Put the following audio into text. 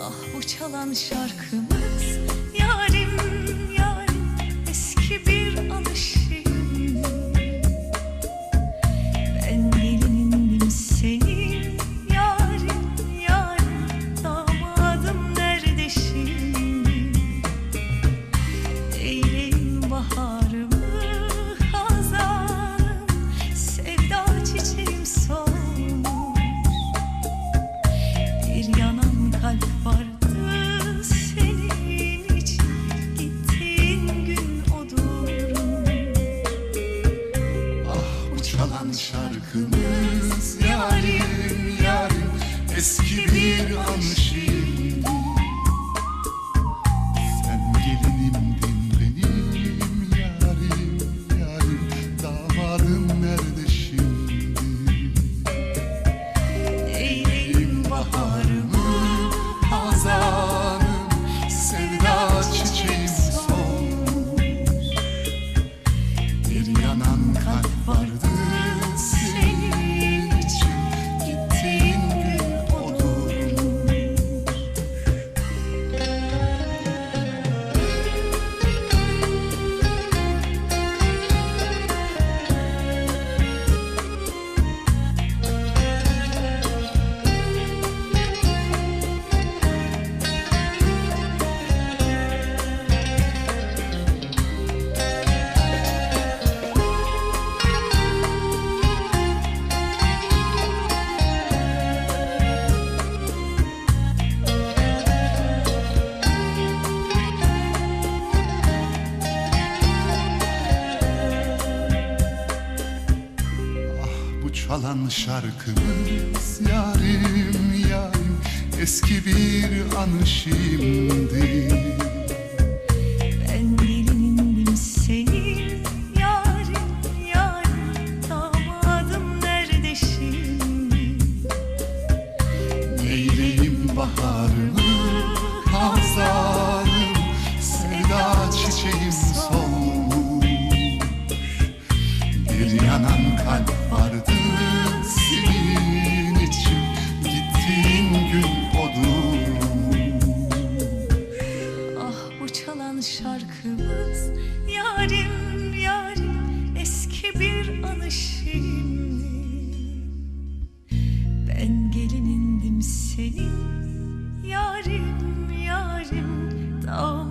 Ah bu çalan şarkımız çalan şarkımız. Yarim yarim eski bir çalan şarkımız Yarim yarim. Eski bir anı şimdi. çalan şarkımız. Yarim yarim eski bir anı şimdi Ben gelinindim senin Yarim yarim dağ